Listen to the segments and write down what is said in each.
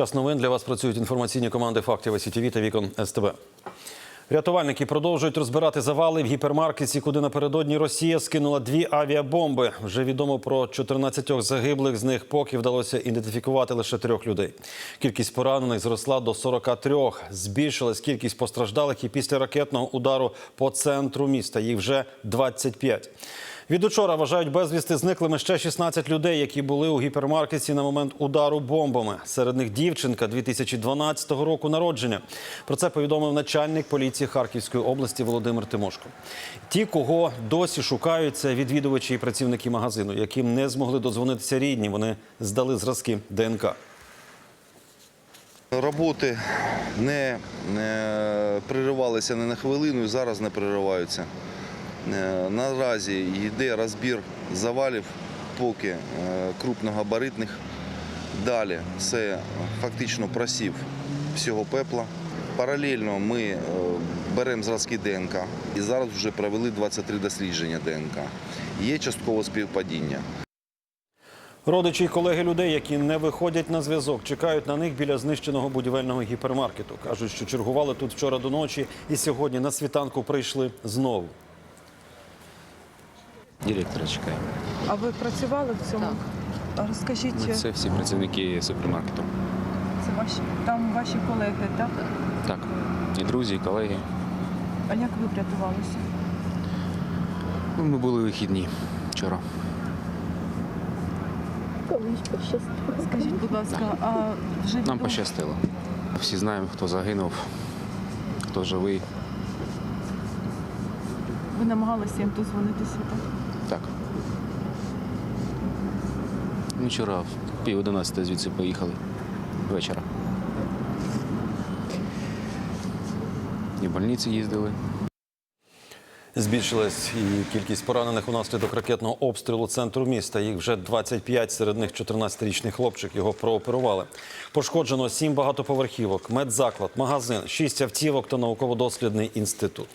Час новин для вас працюють інформаційні команди фактів СІТВ та Вікон СТБ. Рятувальники продовжують розбирати завали в гіпермаркеті, куди напередодні Росія скинула дві авіабомби. Вже відомо про 14 загиблих. З них поки вдалося ідентифікувати лише трьох людей. Кількість поранених зросла до 43. Збільшилась кількість постраждалих і після ракетного удару по центру міста. Їх вже 25. Від учора вважають безвісти зниклими ще 16 людей, які були у гіпермаркеті на момент удару бомбами. Серед них дівчинка 2012 року народження. Про це повідомив начальник поліції Харківської області Володимир Тимошко. Ті, кого досі шукають, це відвідувачі і працівники магазину, яким не змогли додзвонитися рідні. Вони здали зразки ДНК. Роботи не, не переривалися ні на хвилину і зараз не перериваються. Е, Наразі йде розбір завалів поки е, крупногабаритних. Далі це фактично просів всього пепла. Паралельно ми е, беремо зразки ДНК і зараз вже провели 23 дослідження ДНК. Є часткове співпадіння. Родичі й колеги людей, які не виходять на зв'язок, чекають на них біля знищеного будівельного гіпермаркету. Кажуть, що чергували тут вчора до ночі і сьогодні на світанку прийшли знову. Директора чекаємо. А ви працювали в цьому? А Розкажіть, Ну, Це всі працівники супермаркету. це ваші там ваші колеги, так? Так, і друзі, і колеги. А як ви врятувалися? Ну, Ми були вихідні вчора. Комусь пощастило. Скажіть, будь ласка, а вже Нам відомо- пощастило. Всі знаємо, хто загинув, хто живий. ви намагалися їм дозвонитися, так? Так. Вчора в пів одинадцяти звідси поїхали вечора. І в больниці їздили. Збільшилась і кількість поранених унаслідок ракетного обстрілу центру міста. Їх вже 25, серед них 14-річний хлопчик. Його прооперували. Пошкоджено сім багатоповерхівок, медзаклад, магазин, шість автівок та науково-дослідний інститут.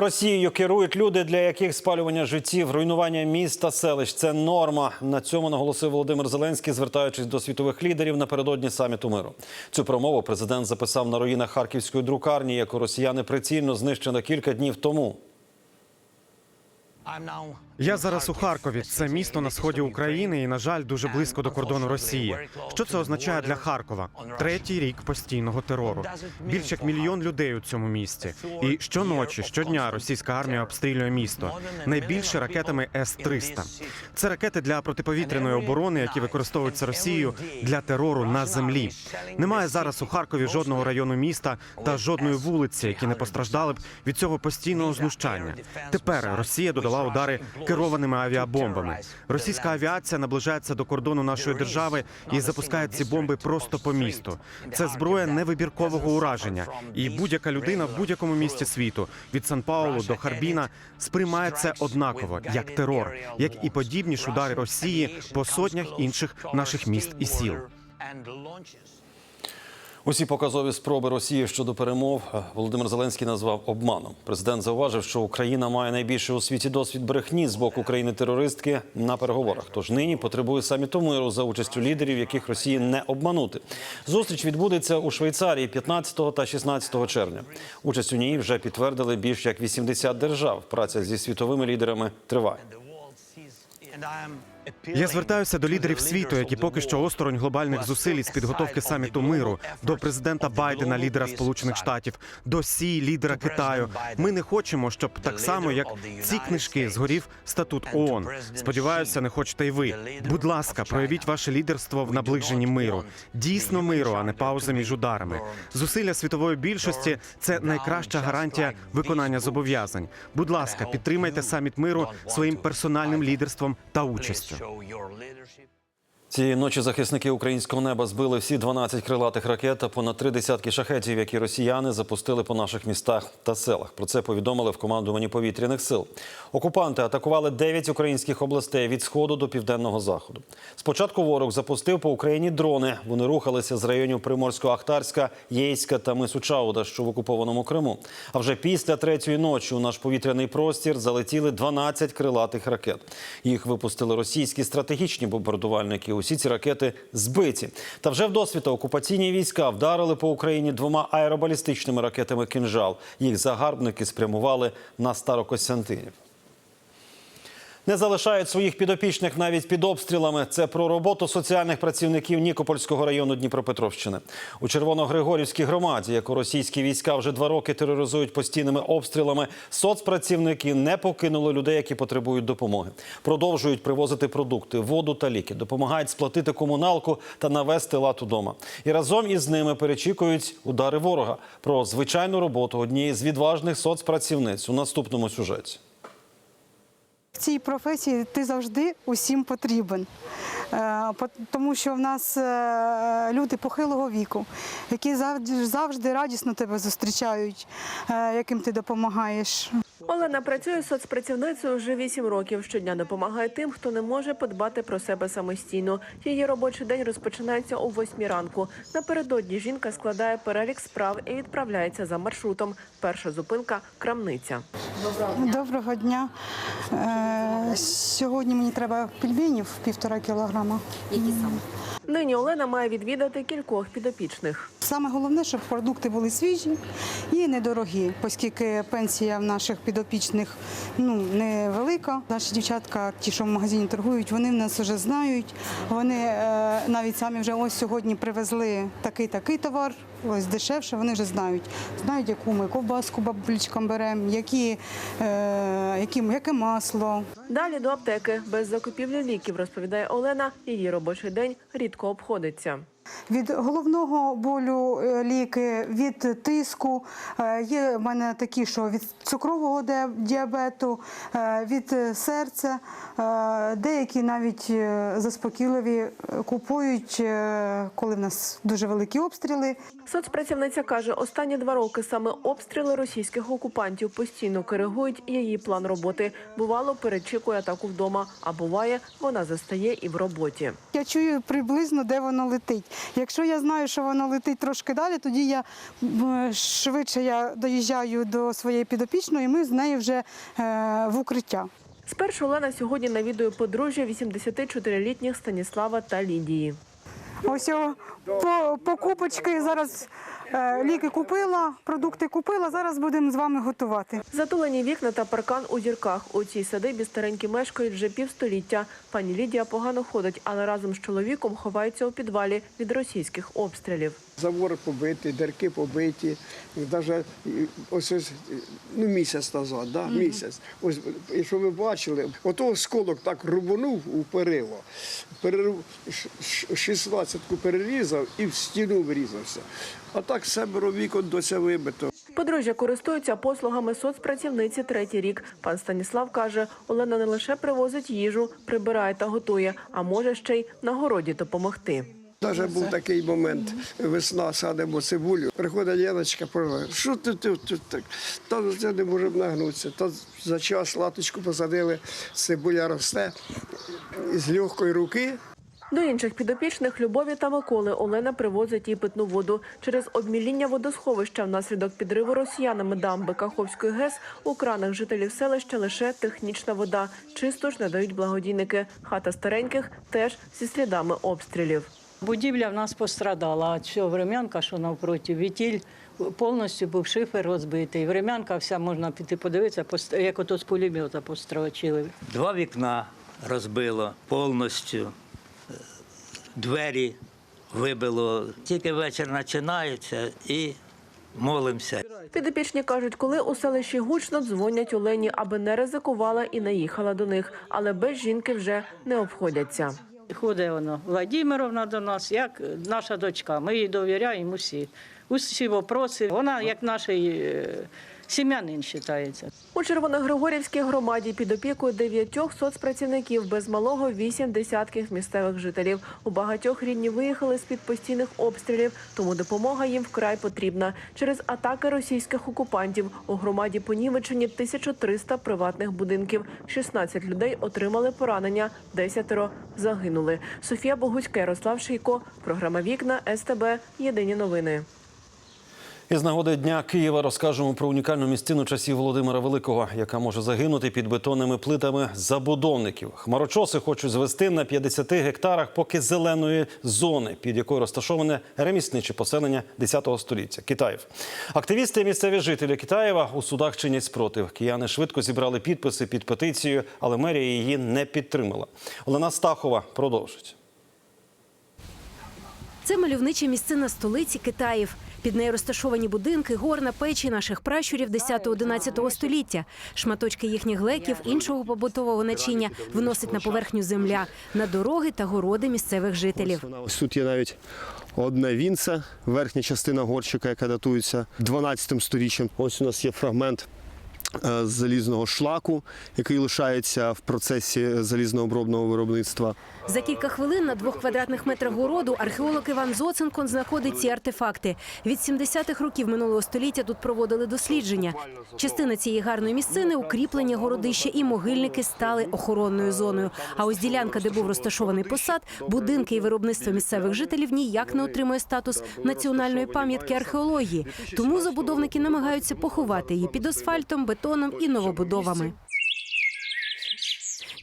Росією керують люди, для яких спалювання життів, руйнування міст та селищ це норма. На цьому наголосив Володимир Зеленський, звертаючись до світових лідерів напередодні саміту миру. Цю промову президент записав на руїнах харківської друкарні, яку росіяни прицільно знищили кілька днів тому. Я зараз у Харкові. Це місто на сході України і, на жаль, дуже близько до кордону Росії. Що це означає для Харкова? Третій рік постійного терору. Більше як мільйон людей у цьому місті. І щоночі, щодня російська армія обстрілює місто найбільше ракетами С-300. Це ракети для протиповітряної оборони, які використовуються Росією для терору на землі. Немає зараз у Харкові жодного району міста та жодної вулиці, які не постраждали б від цього постійного знущання. Тепер Росія додала удари керованими авіабомбами. Російська авіація наближається до кордону нашої держави і запускає ці бомби просто по місту. Це зброя невибіркового ураження, і будь-яка людина в будь-якому місті світу від Сан-Паулу до Харбіна сприймає це однаково як терор, як і подібні ж удари Росії по сотнях інших наших міст і сіл. Усі показові спроби Росії щодо перемов е, Володимир Зеленський назвав обманом. Президент зауважив, що Україна має найбільший у світі досвід брехні з боку країни-терористки на переговорах. Тож нині потребує саміту миру за участю лідерів, яких Росії не обманути. Зустріч відбудеться у Швейцарії 15 та 16 червня. Участь у ній вже підтвердили більш як 80 держав. Праця зі світовими лідерами триває. Я звертаюся до лідерів світу, які поки що осторонь глобальних зусиль із підготовки саміту миру, до президента Байдена, лідера Сполучених Штатів, до Сі, лідера Китаю. Ми не хочемо, щоб так само, як ці книжки, згорів статут ООН. Сподіваюся, не хочете й ви. Будь ласка, проявіть ваше лідерство в наближенні миру. Дійсно миру, а не паузи між ударами. Зусилля світової більшості це найкраща гарантія виконання зобов'язань. Будь ласка, підтримайте саміт миру своїм персональним лідерством та участю. show your leadership. Цієї ночі захисники українського неба збили всі 12 крилатих ракет та понад три десятки шахетів, які росіяни запустили по наших містах та селах. Про це повідомили в командуванні повітряних сил. Окупанти атакували 9 українських областей від сходу до південного заходу. Спочатку ворог запустив по Україні дрони. Вони рухалися з районів Приморсько-Ахтарська, Єйська та Мису Чауда, що в окупованому Криму. А вже після третьої ночі у наш повітряний простір залетіли 12 крилатих ракет. Їх випустили російські стратегічні бомбардувальники усі ці ракети збиті. Та вже вдосвіта окупаційні війська вдарили по Україні двома аеробалістичними ракетами «Кінжал». Їх загарбники спрямували на Старокостянтинів. Не залишають своїх підопічних навіть під обстрілами. Це про роботу соціальних працівників Нікопольського району Дніпропетровщини. У Червоногригорівській громаді, яку російські війська вже два роки тероризують постійними обстрілами, соцпрацівники не покинули людей, які потребують допомоги. Продовжують привозити продукти, воду та ліки, допомагають сплатити комуналку та навести лад удома. І разом із ними перечікують удари ворога. Про звичайну роботу однієї з відважних соцпрацівниць у наступному сюжеті. В цій професії ти завжди усім потрібен, Е, тому що в нас е, люди похилого віку, які завжди, радісно тебе зустрічають, е, яким ти допомагаєш. Олена працює соцпрацівницею вже 8 років. Щодня допомагає тим, хто не може подбати про себе самостійно. Її робочий день розпочинається о 8 ранку. Напередодні жінка складає перелік справ і відправляється за маршрутом. Перша зупинка крамниця. Доброго дня. Е, Сьогодні мені треба пельменів півтора кілограма. Нині Олена має відвідати кількох підопічних. Саме головне, щоб продукти були свіжі і недорогі, оскільки пенсія в наших підопічних ну невелика. Наші дівчатка, ті, що в магазині торгують, вони в нас вже знають. Вони е, навіть самі вже ось сьогодні привезли такий такий товар. Ось дешевше, вони вже знають. Знають, яку ми ковбаску бабулечкам беремо, які, е, які, яке масло. Далі до аптеки без закупівлі ліків, розповідає Олена. Її робочий день рідко обходиться. Від головного болю е, ліки, від тиску. Е, Є в мене такі, що від цукрового діабету, е, від серця. Деякі навіть заспокійливі купують, коли в нас дуже великі обстріли. Соцпрацівниця каже, останні два роки саме обстріли російських окупантів постійно коригують її план роботи. Бувало, перечікує атаку вдома, а буває, вона застає і в роботі. Я чую приблизно, де воно летить. Якщо я знаю, що воно летить трошки далі, тоді я швидше я доїжджаю до своєї підопічної, і ми з нею вже е, в укриття. Спершу Олена сьогодні навідує подружжя 84-літніх Станіслава та Лідії. Ось о, по, покупочки зараз ліки купила, продукти купила. Зараз будемо з вами готувати. Затулені вікна та паркан у дірках. У цій садибі старенькі мешкають вже півстоліття. Пані Лідія погано ходить, але разом з чоловіком ховається у підвалі від російських обстрілів. Забор побитий, дірки побиті. Навіть ось ось ну, місяць назад, да? місяць. Ось, і що ви бачили, ото осколок так рубанув у перило, ш- шістнадцятку перерізав і в стіну врізався. А так семеро вікон до вибито. Подружжя користуються послугами соцпрацівниці третій рік. Пан Станіслав каже, Олена не лише привозить їжу, прибирає та готує, а може ще й на городі допомогти. Навіть був такий момент, весна садимо цибулю. Приходить Яночка, каже, що ти тут так? Та це не можемо нагнутися. Та за час латочку посадили, цибуля росте з легкої руки. До інших підопічних Любові та Миколи Олена привозить їй питну воду. Через обміління водосховища внаслідок підриву росіянами дамби Каховської ГЕС у кранах жителів селища лише технічна вода. Чисто ж не дають благодійники. Хата стареньких теж зі слідами обстрілів. Будівля в нас пострадала, а що врем'янка, що навпроти, вітіль повністю був шифер розбитий. Врем'янка вся можна піти подивитися, пост- як ото з пулемета построчили. Два вікна розбило повністю, е, двері вибило. Тільки вечір починається і молимося. Підопічні кажуть, коли у селищі гучно дзвонять Олені, аби не ризикувала і не їхала до них, але без жінки вже не обходяться. Ходить вона Владимировна до нас, як наша дочка. Ми їй довіряємо усі. Усі вопроси. Вона як наш е, сім'янин вважається. У Червоногригорівській громаді під опікою дев'ятьох соцпрацівників без малого вісім десятків місцевих жителів. У багатьох рідні виїхали з під постійних обстрілів, тому допомога їм вкрай потрібна. Через атаки російських окупантів у громаді понівечені 1300 приватних будинків. 16 людей отримали поранення, 10 загинули. Софія Богуцька, Ярослав Шийко. Програма Вікна СТБ. Єдині новини. Із нагоди Дня Києва розкажемо про унікальну місцину часів Володимира Великого, яка може загинути під бетонними плитами забудовників. Хмарочоси хочуть звести на 50 гектарах поки зеленої зони, під якою розташоване ремісниче поселення 10 століття Китаїв. Активісти і місцеві жителі Китаєва у судах чинять спротив. Кияни швидко зібрали підписи під петицією, але мерія її не підтримала. Олена Стахова продовжить. Це мальовнича місцина столиці Китаїв. Під нею розташовані будинки, горна печі наших пращурів 10-11 століття. Шматочки їхніх глеків, іншого побутового начиння виносить на поверхню земля, на дороги та городи місцевих жителів. Тут є навіть одна вінця, верхня частина горщика, яка датується 12 сторіччям. Ось у нас є фрагмент е, залізного шлаку, який лишається в процесі залізнообробного виробництва. За кілька хвилин на двох квадратних метрах городу археолог Іван Зоценко знаходить ці артефакти. Від 70-х років минулого століття тут проводили дослідження. Частина цієї гарної місцини укріплення городища і могильники стали охоронною зоною. А ось ділянка, де був розташований посад, будинки і виробництво місцевих жителів ніяк не отримує статус національної пам'ятки археології. Тому забудовники намагаються поховати її під асфальтом, бетоном і новобудовами.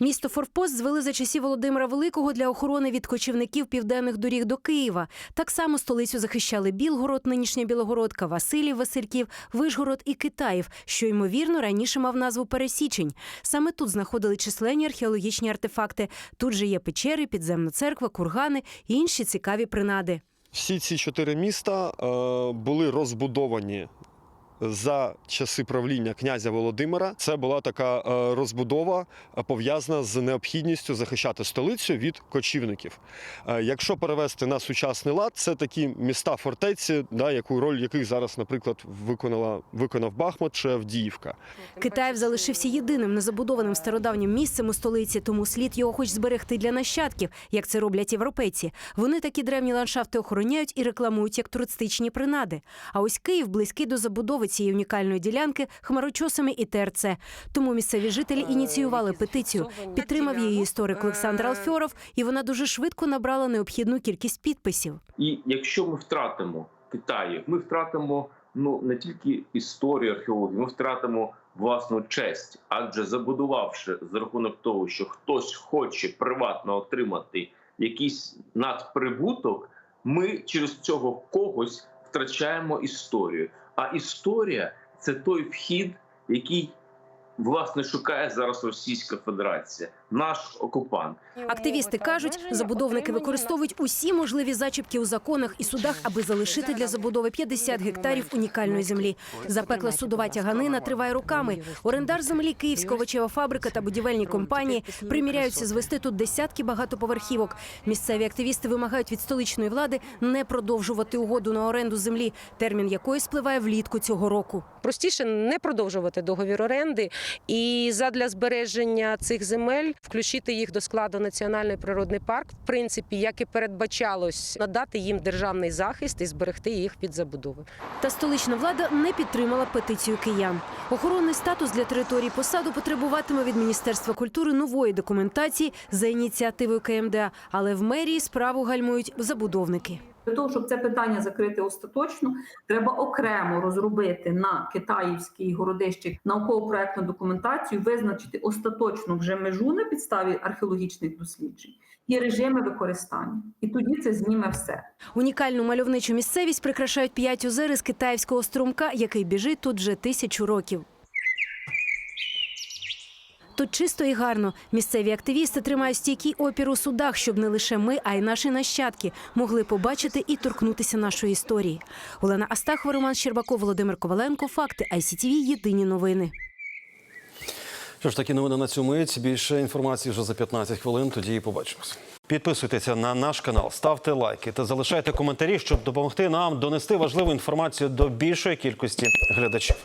Місто Форпост звели за часів Володимира Великого для охорони від кочівників південних доріг до Києва. Так само столицю захищали Білгород, нинішня Білогородка, Василів, Васильків, Вишгород і Китаїв, що ймовірно раніше мав назву Пересічень. Саме тут знаходили численні археологічні артефакти. Тут же є печери, підземна церква, кургани і інші цікаві принади. Всі ці чотири міста е, були розбудовані. За часи правління князя Володимира це була така е, розбудова е, пов'язана з необхідністю захищати столицю від кочівників. Е, Якщо перевести на сучасний лад, це такі міста фортеці, да, яку роль яких зараз, наприклад, виконала виконав Бахмут чи Авдіївка. Китаїв залишився єдиним незабудованим стародавнім місцем у столиці, тому слід його хоч зберегти для нащадків, як це роблять європейці. Вони такі древні ландшафти охороняють і рекламують як туристичні принади. А ось Київ близький до забудови цієї унікальної ділянки хмарочосами і ТРЦ. Тому місцеві жителі ініціювали петицію. Підтримав її історик Олександр Алфьоров, і вона дуже швидко набрала необхідну кількість підписів. І якщо ми втратимо Китаїв, ми втратимо ну не тільки історію археології, ми втратимо власну честь, адже забудувавши за рахунок того, що хтось хоче приватно отримати якийсь надприбуток, ми через цього когось втрачаємо історію. А історія це той вхід, який власне шукає зараз Російська Федерація, наш окупант. Активісти кажуть, забудовники використовують усі можливі зачіпки у законах і судах, аби залишити для забудови 50 гектарів унікальної землі. Запекла судова тяганина триває роками. Орендар землі Київська овочева фабрика та будівельні компанії приміряються звести тут десятки багатоповерхівок. Місцеві активісти вимагають від столичної влади не продовжувати угоду на оренду землі, термін якої спливає влітку цього року. Простіше не продовжувати договір оренди і задля збереження цих земель включити їх до складу національний природний парк, в принципі, як і передбачалось, надати їм державний захист і зберегти їх від забудови. Та столична влада не підтримала петицію киян. Охоронний статус для території посаду потребуватиме від Міністерства культури нової документації за ініціативою КМДА, але в мерії справу гальмують забудовники. Для того, щоб це питання закрити остаточно, треба окремо розробити на китаївській городищі науково-проектну документацію, визначити остаточно вже межу на підставі археологічних досліджень і режими використання. І тоді це зніме все. Унікальну мальовничу місцевість прикрашають п'ять озер із китаївського струмка, який біжить тут вже тисячу років. Тут чисто і гарно. Місцеві активісти тримають стійкий опір у судах, щоб не лише ми, а й наші нащадки могли побачити і торкнутися нашої історії. Олена Астахова, Роман Щербаков, Володимир Коваленко. Факти ICTV. Єдині новини. Що ж такі новини на цю мить. Більше інформації вже за 15 хвилин. Тоді і побачимось. Підписуйтеся на наш канал, ставте лайки та залишайте коментарі, щоб допомогти нам донести важливу інформацію до більшої кількості глядачів.